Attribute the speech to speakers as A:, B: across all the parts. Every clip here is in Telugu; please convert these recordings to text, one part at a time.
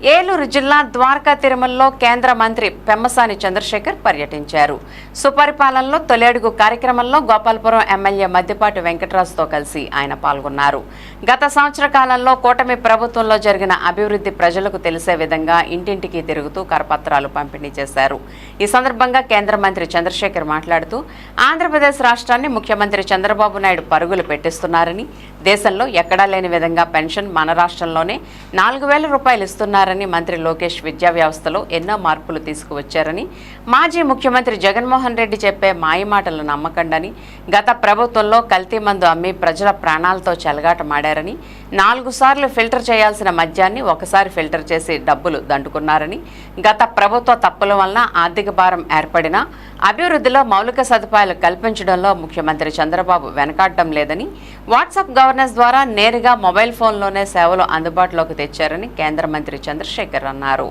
A: ఏలూరు జిల్లా ద్వారకా తిరుమలలో కేంద్ర మంత్రి పెమ్మసాని చంద్రశేఖర్ పర్యటించారు. సుపరిపాలనలో తొలేడుగు కార్యక్రమంలో గోపాలపురం ఎమ్మెల్యే మద్దిపాటి వెంకటరాజుతో కలిసి ఆయన పాల్గొన్నారు. గత సంవత్సర కాలంలో కూటమి ప్రభుత్వంలో జరిగిన అభివృద్ధి ప్రజలకు తెలిసే విధంగా ఇంటింటికి తిరుగుతూ కరపత్రాలు పంపిణీ చేశారు. ఈ సందర్భంగా కేంద్ర మంత్రి చంద్రశేఖర్ మాట్లాడుతూ ఆంధ్రప్రదేశ్ రాష్ట్రాన్ని ముఖ్యమంత్రి చంద్రబాబు నాయుడు పరుగులు పెట్టిస్తున్నారని దేశంలో ఎక్కడా లేని విధంగా పెన్షన్ మన రాష్ట్రంలోనే నాలుగు వేల రూపాయలు చేశారని మంత్రి లోకేష్ విద్యా వ్యవస్థలో ఎన్నో మార్పులు తీసుకువచ్చారని మాజీ ముఖ్యమంత్రి జగన్మోహన్ రెడ్డి చెప్పే మాయమాటలు నమ్మకండని గత ప్రభుత్వంలో కల్తీ మందు అమ్మి ప్రజల ప్రాణాలతో చెలగాటమాడారని నాలుగు సార్లు ఫిల్టర్ చేయాల్సిన మద్యాన్ని ఒకసారి ఫిల్టర్ చేసి డబ్బులు దండుకున్నారని గత ప్రభుత్వ తప్పుల వలన ఆర్థిక భారం ఏర్పడినా అభివృద్ధిలో మౌలిక సదుపాయాలు కల్పించడంలో ముఖ్యమంత్రి చంద్రబాబు వెనకాడటం లేదని వాట్సాప్ గవర్నెన్స్ ద్వారా నేరుగా మొబైల్ ఫోన్లోనే సేవలు అందుబాటులోకి తెచ్చారని కేంద్ర మంత్రి చంద్రశేఖర్ అన్నారు.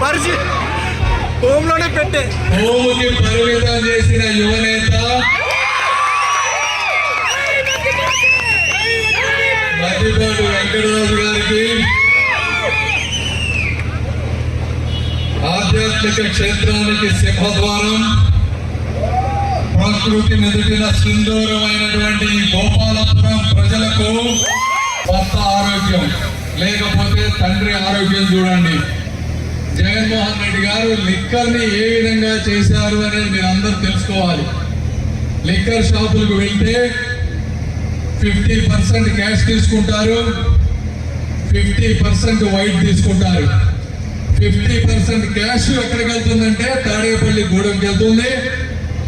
B: పరిచి పెట్టే.
C: పరిమితం చేసిన యువనేత మధ్యపాటి వెంకటరాజు గారికి ఆధ్యాత్మిక క్షేత్రానికి సింహద్వారం ప్రకృతి నిదిటిన సింధూరమైనటువంటి ఈ గోపాలపురం ప్రజలకు కొత్త ఆరోగ్యం. లేకపోతే తండ్రి ఆరోగ్యం చూడండి. జగన్మోహన్ రెడ్డి గారు లిక్కర్ని ఏ విధంగా చేశారు అనేది మీరు అందరూ తెలుసుకోవాలి. లిక్కర్ షాపులకు వెళ్తే ఫిఫ్టీ పర్సెంట్ క్యాష్ తీసుకుంటారు. ఫిఫ్టీ పర్సెంట్ వైట్ తీసుకుంటారు. ఫిఫ్టీ పర్సెంట్ క్యాష్ ఎక్కడికి వెళ్తుందంటే తాడేపల్లి గూడెంకి వెళ్తుంది.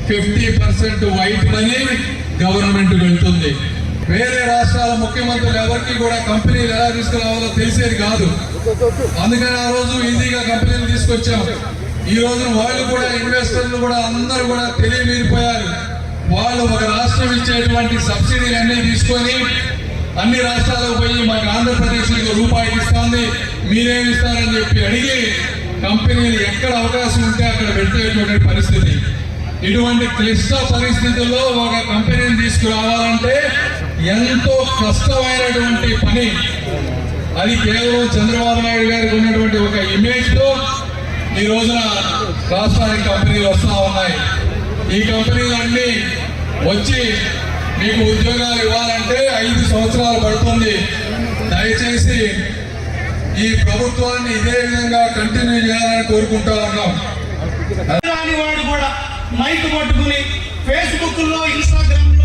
C: Fifty percent white money government వెళ్తుంది. వేరే రాష్ట్రాల ముఖ్యమంత్రులు ఎవరికి కూడా కంపెనీలు ఎలా తీసుకురావాలో తెలిసేది కాదు. అందుకని ఆ రోజు ఈజీగా కంపెనీలు తీసుకొచ్చాం. ఈ రోజున వాళ్ళు కూడా ఇన్వెస్టర్లు కూడా అందరూ కూడా తెలియమీరిపోయారు. వాళ్ళు ఒక రాష్ట్రం ఇచ్చేటువంటి సబ్సిడీలు అన్నీ తీసుకొని అన్ని రాష్ట్రాలకు పోయి మాకు ఆంధ్రప్రదేశ్ రూపాయి ఇస్తుంది మీరేమి ఇస్తారని చెప్పి అడిగి కంపెనీలు ఎక్కడ అవకాశం ఉంటే అక్కడ పెట్టేటువంటి పరిస్థితి. ఇటువంటి క్లిష్ట పరిస్థితుల్లో ఒక కంపెనీని తీసుకురావాలంటే ఎంతో కష్టమైనటువంటి పని. అది కేవలం చంద్రబాబు నాయుడు గారికి ఉన్నటువంటి ఒక ఇమేజ్తో ఈ రోజున రాష్ట్రానికి కంపెనీలు వస్తా ఉన్నాయి. ఈ కంపెనీలు అన్ని వచ్చి మీకు ఉద్యోగాలు ఇవ్వాలంటే ఐదు సంవత్సరాలు పడుతుంది. దయచేసి ఈ ప్రభుత్వాన్ని ఇదే విధంగా కంటిన్యూ చేయాలని కోరుకుంటా ఉన్నాం.
B: వాడు కూడా మైక్ పట్టుకుని ఫేస్బుక్లో ఇన్స్టాగ్రామ్లో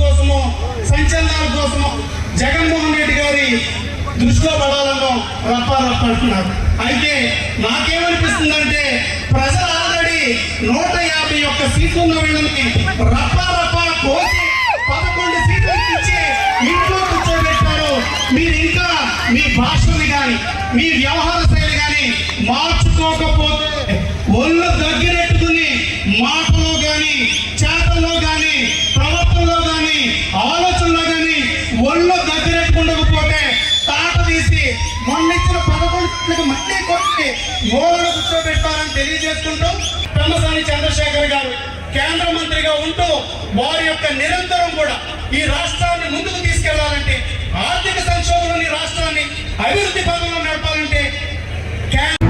B: కోసము సంచలనాల కోసము జగన్మోహన్ రెడ్డి గారి దృష్టిలో పడాలను రప్ప రప్పడుతున్నారు అయితే నాకేమనిపిస్తుందంటే ప్రజలు ఆల్రెడీ నూట యాభై ఒక్క సీట్లు ఉన్న వీళ్ళకి రప్ప రప్ప కోసి పదకొండు సీట్లు ఇచ్చి ఇంట్లో కూర్చోబెట్టారు. మీరు ఇంకా మీ భాషని కానీ మీ వ్యవహార శైలి కానీ మార్చుకోకపోతే ఒళ్ళు దగ్గరెట్టుకుని మాటలో కానీ మొన్న పదకొండు మళ్ళీ కొట్టి మూలన కూర్చోబెట్టారని తెలియజేసుకుంటూ పెమ్మసాని చంద్రశేఖర్ గారు కేంద్ర మంత్రిగా ఉంటూ వారి యొక్క నిరంతరం కూడా ఈ రాష్ట్రాన్ని ముందుకు తీసుకెళ్ళాలంటే ఆర్థిక సంక్షోభంలోని రాష్ట్రాన్ని అభివృద్ధి పదంలో నడపాలంటే కేంద్ర